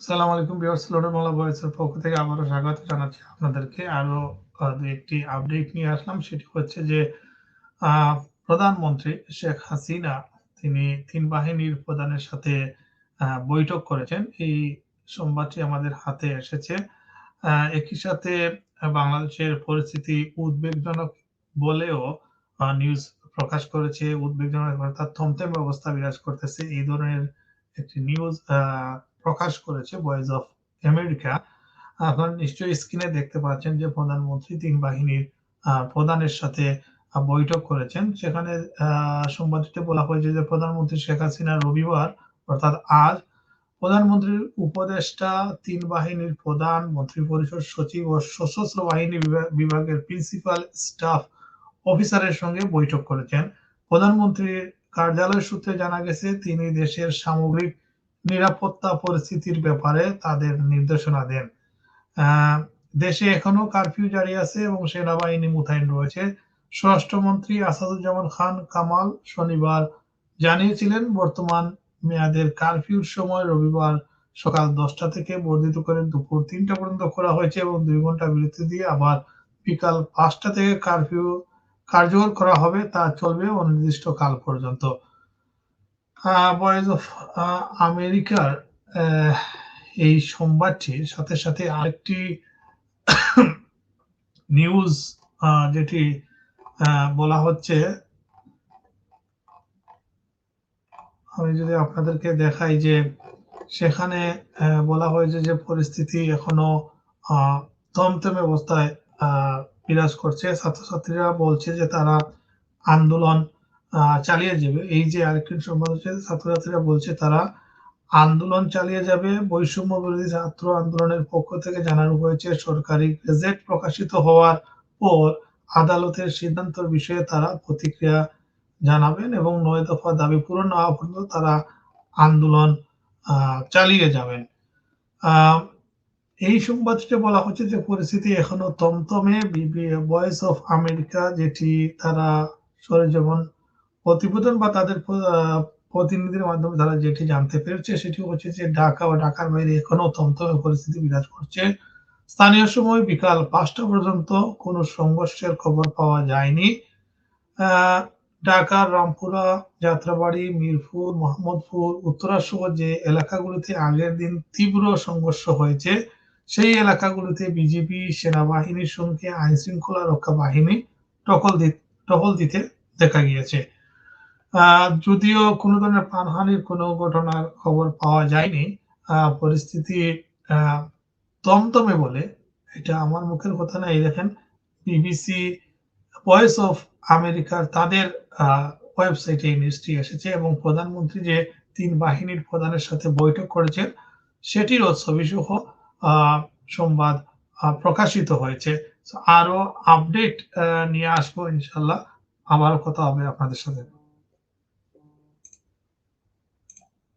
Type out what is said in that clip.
সালাম আলাইকুম ভিউয়ার্স লোডের বাংলা ভয়েসের পক্ষ থেকে আবারও স্বাগত জানাচ্ছি আপনাদেরকে। আরও দু একটি আপডেট নিয়ে আসলাম। সেটি হচ্ছে যে আহ, প্রধানমন্ত্রী শেখ হাসিনা তিনি তিন বাহিনীর প্রধানের সাথে আহ, বৈঠক করেছেন। এই সংবাদটি আমাদের হাতে এসেছে। আহ, একই সাথে বাংলাদেশের পরিস্থিতি উদ্বেগজনক বলেও নিউজ প্রকাশ করেছে। উদ্বেগজনক অর্থাৎ থমথমে অবস্থা বিরাজ করতেছে। এই ধরনের একটি নিউজ প্রকাশ করেছে ভয়েস অফ আমেরিকা আপনারা নিশ্চয়ই স্ক্রিনে দেখতে পাচ্ছেন যে প্রধানমন্ত্রী তিন বাহিনীর প্রধানের সাথে বৈঠক করেছেন। সেখানে সংবাদটিতে বলা হয়েছে যে প্রধানমন্ত্রী শেখ হাসিনা রবিবার, অর্থাৎ আজ, প্রধানমন্ত্রীর উপদেষ্টা, তিন বাহিনীর প্রধান মন্ত্রী পরিষদ সচিব ও সশস্ত্র বাহিনী বিভাগের প্রিন্সিপাল স্টাফ অফিসারের সঙ্গে বৈঠক করেছেন। প্রধানমন্ত্রীর কার্যালয় সূত্রে জানা গেছে, তিনি দেশের সামগ্রিক নিরাপত্তা পরিস্থিতির ব্যাপারে তাদের নির্দেশনা দেন। দেশে এখনও কারফিউ জারি আছে এবং সেনাবাহিনী মোতায়েন রয়েছে। স্বরাষ্ট্রমন্ত্রী আসাদুজ্জামান খান কামাল শনিবার জানিয়েছিলেন, বর্তমান মেয়াদের কারফিউর সময় রবিবার সকাল দশটা থেকে বর্ধিত করে দুপুর তিনটা পর্যন্ত করা হয়েছে এবং দুই ঘণ্টা বিরতি দিয়ে আবার বিকাল পাঁচটা থেকে কারফিউ কার্যকর করা হবে, তা চলবে অনির্দিষ্ট কাল পর্যন্ত। ভয়েস অফ আমেরিকার এই সংবাদটির সাথে সাথে আরেকটি নিউজ যেটি বলা হচ্ছে। আমি যদি আপনাদেরকে দেখাই যে সেখানে বলা হয়েছে যে পরিস্থিতি এখনও থমথমে অবস্থায় বিরাজ করছে। ছাত্রছাত্রীরা বলছে যে তারা আন্দোলন চালিয়ে যাবে। এই যে আরেকটি সংবাদ হচ্ছে ছাত্রছাত্রীরা বলছে তারা আন্দোলন চালিয়ে যাবে। বৈষম্য বিরোধী ছাত্র আন্দোলনের পক্ষ থেকে জানানো হয়েছে, সরকারি গেজেট প্রকাশিত হওয়ার পর আদালতের সিদ্ধান্তের বিষয়ে তারা প্রতিক্রিয়া জানাবেন এবং নয় দফা দাবি পূরণ না হওয়া পর্যন্ত তারা আন্দোলন চালিয়ে যাবেন। এই সংবাদটি বলা হচ্ছে যে পরিস্থিতি এখনও তমতমে। ভয়েস অফ আমেরিকা, যেটি তারা সরে যেমন প্রতিবেদন বা তাদের প্রতিনিধির মাধ্যমে তারা যেটি জানতে পেরেছে সেটি হচ্ছে যে ঢাকা ও ঢাকার বাইরে এখনও থমথমে পরিস্থিতি বিরাজ করছে। স্থানীয় সময় বিকাল পাঁচটা পর্যন্ত কোনো সংঘর্ষের খবর পাওয়া যায়নি। ঢাকার রামপুরা, যাত্রাবাড়ি, মিরপুর, মোহাম্মদপুর উত্তরা সহ যে এলাকাগুলিতে আগের দিন তীব্র সংঘর্ষ হয়েছে, সেই এলাকাগুলিতে বিজেপি সেনাবাহিনীর সঙ্গে আইন শৃঙ্খলা রক্ষা বাহিনী টহল দি- টহল দিতে দেখা গিয়েছে। যদিও কোনো ধরনের প্রাণহানির কোনো ঘটনার খবর পাওয়া যায়নি পরিস্থিতি তমতমে বলে এটা আমার মুখের কথা না। এই দেখেন বিবিসি ভয়েস অফ আমেরিকার তাদের ওয়েবসাইটে এই নিউজটি এসেছে এবং প্রধানমন্ত্রী যে তিন বাহিনীর প্রধানের সাথে বৈঠক করেছেন সেটিরও ছবি সহ আহ, সংবাদ প্রকাশিত হয়েছে। আরও আপডেট নিয়ে আসব ইনশাল্লাহ আবারও কথা হবে আপনাদের সাথে।